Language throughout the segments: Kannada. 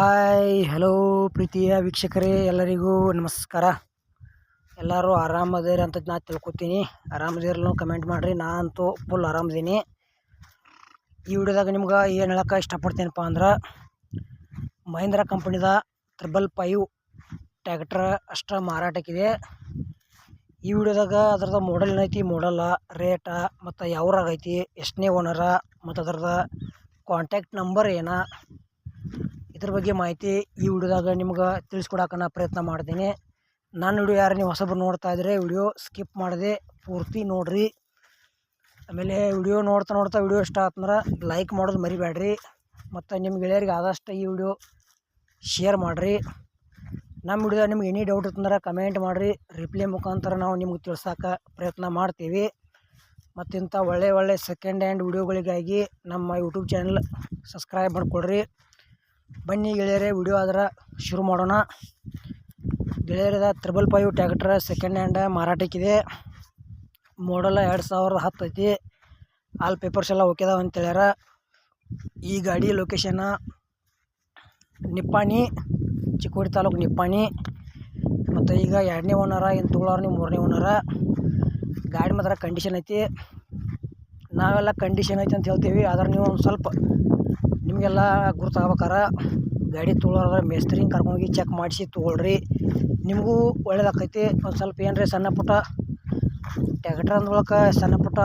ಹಾಯ್ ಹಲೋ ಪ್ರೀತಿಯ ವೀಕ್ಷಕರೇ, ಎಲ್ಲರಿಗೂ ನಮಸ್ಕಾರ. ಎಲ್ಲರೂ ಆರಾಮದೇರಿ ಅಂತ ನಾ ತಿಳ್ಕೊತೀನಿ. ಆರಾಮದಿರಲು ಕಮೆಂಟ್ ಮಾಡಿರಿ, ನಾನಂತೂ ಫುಲ್ ಆರಾಮದೀನಿ. ಈ ವಿಡಿಯೋದಾಗ ನಿಮ್ಗೆ ಏನು ಹೇಳಕ್ಕೆ ಇಷ್ಟಪಡ್ತೀನಪ್ಪ ಅಂದ್ರೆ, ಮಹೇಂದ್ರ ಕಂಪನಿದ ತ್ರಿಬಲ್ ಫೈವ್ ಟ್ಯಾಕ್ಟ್ರ್ ಅಷ್ಟ ಮಾರಾಟಕ್ಕಿದೆ. ಈ ವಿಡಿಯೋದಾಗ ಅದ್ರದ್ದು ಮಾಡಲ್ ಏನೈತಿ ಮಾಡಲ್ಲ ರೇಟ ಮತ್ತು ಯಾವ್ರಾಗೈತಿ, ಎಷ್ಟನೇ ಓನರ ಮತ್ತು ಅದ್ರದ್ದು ಕಾಂಟ್ಯಾಕ್ಟ್ ನಂಬರ್ ಏನ ಇದ್ರ ಬಗ್ಗೆ ಮಾಹಿತಿ ಈ ವಿಡಿಯೋದಾಗ ನಿಮ್ಗೆ ತಿಳಿಸ್ಕೊಡಕ್ಕೆ ನಾ ಪ್ರಯತ್ನ ಮಾಡ್ತೀನಿ. ನನ್ನ ವಿಡಿಯೋ ಯಾರು ನೀವು ಹೊಸಬ್ರು ನೋಡ್ತಾ ಇದ್ರೆ ವಿಡಿಯೋ ಸ್ಕಿಪ್ ಮಾಡದೆ, ಪೂರ್ತಿ ನೋಡ್ರಿ. ಆಮೇಲೆ ವಿಡಿಯೋ ನೋಡ್ತಾ ನೋಡ್ತಾ ವಿಡಿಯೋ ಇಷ್ಟ ಆತಂದ್ರೆ ಲೈಕ್ ಮಾಡೋದು ಮರಿಬೇಡ್ರಿ ಮತ್ತು ನಿಮ್ಮ ಗೆಳೆಯರಿಗೆ ಆದಷ್ಟು ಈ ವಿಡಿಯೋ ಶೇರ್ ಮಾಡಿರಿ. ನಮ್ಮ ವಿಡಿಯೋ ನಿಮ್ಗೆ ಎನಿ ಡೌಟ್ ಇತ್ತಂದ್ರೆ ಕಮೆಂಟ್ ಮಾಡಿರಿ. ರಿಪ್ಲೈ ಮುಖಾಂತರ ನಾವು ನಿಮ್ಗೆ ತಿಳ್ಸೋಕೆ ಪ್ರಯತ್ನ ಮಾಡ್ತೀವಿ. ಮತ್ತು ಇಂಥ ಒಳ್ಳೆ ಒಳ್ಳೆ ಸೆಕೆಂಡ್ ಹ್ಯಾಂಡ್ ವಿಡಿಯೋಗಳಿಗಾಗಿ ನಮ್ಮ ಯೂಟ್ಯೂಬ್ ಚಾನಲ್ ಸಬ್ಸ್ಕ್ರೈಬ್ ಮಾಡಿಕೊಡ್ರಿ. ಬನ್ನಿ ಗೆಳೆಯರೇ, ವಿಡಿಯೋ ಆದ್ರೆ ಶುರು ಮಾಡೋಣ. ಗೆಳೆಯರದ triple five tractor second hand ಮಾರಾಟಕ್ಕಿದೆ. Model ಎರಡು ಸಾವಿರದ ಹತ್ತು ಐತಿ. ಆಲ್ ಪೇಪರ್ಸ್ ಎಲ್ಲ ಓಕೆ ಅಂತೇಳ್ಯಾರ ಈ ಗಾಡಿ ಲೊಕೇಶನ್ ನಿಪ್ಪಾಣಿ, ಚಿಕ್ಕೋಡಿ ತಾಲೂಕು ನಿಪ್ಪಾಣಿ. ಮತ್ತು ಈಗ ಎರಡನೇ ಓನರ ಏನು ನೀವು ಮೂರನೇ ಓನರ ಗಾಡಿ ಮಾತ್ರ ಕಂಡೀಷನ್ ಐತಿ. ನಾವೆಲ್ಲ ಕಂಡೀಷನ್ ಐತಿ ಅಂತ ಹೇಳ್ತೀವಿ, ಆದ್ರೆ ನೀವು ಒಂದು ಸ್ವಲ್ಪ ನಿಮಗೆಲ್ಲ ಗುರುತಾಗ್ಬೇಕಾರ. ಗಾಡಿ ತೊಗೊಳೋದ್ರೆ ಮೇಸ್ತ್ರಿ ಕರ್ಕೊಂಡೋಗಿ ಚೆಕ್ ಮಾಡಿಸಿ ತೊಗೊಳ್ರಿ. ನಿಮಗೂ ಒಳ್ಳೇದಾಕೈತಿ. ಒಂದು ಸ್ವಲ್ಪ ಏನ್ರಿ ಸಣ್ಣ ಪುಟ್ಟ ಟ್ಯಾಕ್ಟ್ರ್ ಅಂದ್ಕೊಳಕ್ಕೆ ಸಣ್ಣ ಪುಟ್ಟ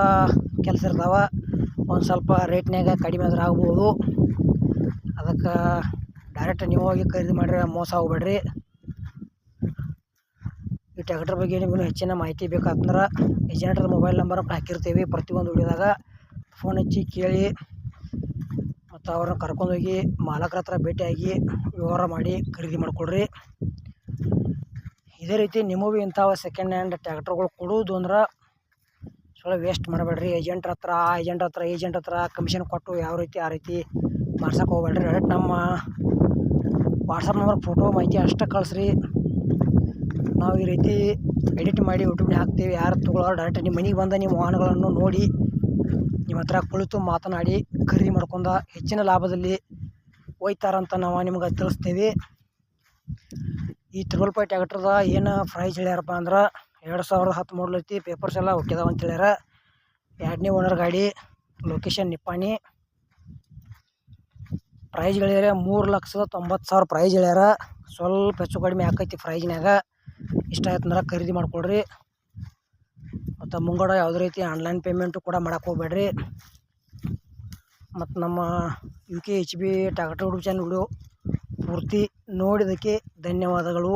ಕೆಲಸ ಇರ್ತಾವೆ. ಒಂದು ಸ್ವಲ್ಪ ರೇಟ್ನಾಗ ಕಡಿಮೆ ಆದ್ರೆ ಆಗ್ಬೋದು. ಅದಕ್ಕೆ ಡೈರೆಕ್ಟ್ ನೀವು ಹೋಗಿ ಖರೀದಿ ಮಾಡಿರಿ ಮೋಸ ಹೋಗ್ಬೇಡ್ರಿ ಈ ಟ್ಯಾಕ್ಟ್ರ್ ಬಗ್ಗೆ ನಿಮಗೂ ಹೆಚ್ಚಿನ ಮಾಹಿತಿ ಬೇಕಾತಂದ್ರೆ ಏಜೆಂಟ್ರ ಮೊಬೈಲ್ ನಂಬರ್ ಹಾಕಿರ್ತೀವಿ. ಪ್ರತಿಯೊಂದು ವಿಡಿಯೋದಾಗ ಫೋನ್ ಹಚ್ಚಿ ಕೇಳಿ. ಮತ್ತು ಅವ್ರನ್ನ ಕರ್ಕೊಂಡೋಗಿ ಮಾಲಕರ ಹತ್ರ ಭೇಟಿಯಾಗಿ ವ್ಯವಹಾರ ಮಾಡಿ ಖರೀದಿ ಮಾಡಿಕೊಡ್ರಿ. ಇದೇ ರೀತಿ ನಿಮಗೂ ಇಂಥವು ಸೆಕೆಂಡ್ ಹ್ಯಾಂಡ್ ಟ್ಯಾಕ್ಟ್ರುಗಳು ಕೊಡುವುದು ಅಂದ್ರೆ ಸ್ವಲ್ಪ ವೇಸ್ಟ್ ಮಾಡಬೇಡ್ರಿ. ಏಜೆಂಟ್ರ ಹತ್ರ, ಆ ಏಜೆಂಟ್ ಹತ್ರ ಏಜೆಂಟ್ ಹತ್ರ ಕಮಿಷನ್ ಕೊಟ್ಟು ಯಾವ ರೀತಿ, ಆ ರೀತಿ ಮಾಡ್ಸೋಕೆ ಹೋಗ್ಬೇಡ್ರಿ. ಡೈರೆಕ್ಟ್ ನಮ್ಮ ವಾಟ್ಸಪ್ ನಂಬರ್ ಫೋಟೋ ಮಾಹಿತಿ ಅಷ್ಟೇ ಕಳಿಸ್ರಿ. ನಾವು ಈ ರೀತಿ ಎಡಿಟ್ ಮಾಡಿ ಯೂಟ್ಯೂಬ್ನ ಹಾಕ್ತೀವಿ. ಯಾರು ತೊಗೊಳೋರು ಡೈರೆಕ್ಟ್ ನಿಮ್ಮ ಮನೆಗೆ ಬಂದ ನಿಮ್ಮ ವಾಹನಗಳನ್ನು ನೋಡಿ ನಿಮ್ಮ ಕುಳಿತು ಮಾತನಾಡಿ ಖರೀದಿ ಮಾಡ್ಕೊಂಡ ಹೆಚ್ಚಿನ ಲಾಭದಲ್ಲಿ ಒಯ್ತಾರಂತ ನಾವು ನಿಮ್ಗೆ ತಿಳಿಸ್ತೀವಿ. ಈ ತ್ರಿಬಲ್ ಫೈ ಟ್ಯಾಕ್ಟ್ರದ ಏನು ಪ್ರೈಸ್ ಹೇಳ್ಯಾರಪ್ಪ ಅಂದ್ರೆ ಎರಡು ಸಾವಿರದ ಹತ್ತು ಐತಿ ಪೇಪರ್ಸ್ ಎಲ್ಲ ಒಕ್ಕಿದಾವ ಅಂತ ಹೇಳ್ಯಾರ. ಎರಡನೇ ಓನರ್ ಗಾಡಿ ಲೊಕೇಶನ್ ನಿಪ್ಪಾಣಿ. ಪ್ರೈಸ್ ಹೇಳ್ಯಾರ ಮೂರು ಲಕ್ಷದ ತೊಂಬತ್ತು ಸಾವಿರ ಪ್ರೈಸ್ ಹೇಳ್ಯಾರ. ಸ್ವಲ್ಪ ಹೆಚ್ಚು ಕಡಿಮೆ ಆಕೈತಿ ಪ್ರೈಸ್ನಾಗ ಇಷ್ಟ ಆಯ್ತಂದ್ರೆ ಖರೀದಿ ಮಾಡ್ಕೊಳ್ರಿ. ಮತ್ತು ಮುಂಗಡ ಯಾವುದೇ ರೀತಿ ಆನ್ಲೈನ್ ಪೇಮೆಂಟು ಕೂಡ ಮಾಡಕ್ಕೆ ಹೋಗ್ಬೇಡ್ರಿ. ಮತ್ತು ನಮ್ಮ ಯು ಕೆ ಎಚ್ ಬಿ ಹುಡುಗ ಚಾನಲ್ ವಿಡಿಯೋ ಪೂರ್ತಿ ನೋಡಿದ್ದಕ್ಕೆ ಧನ್ಯವಾದಗಳು.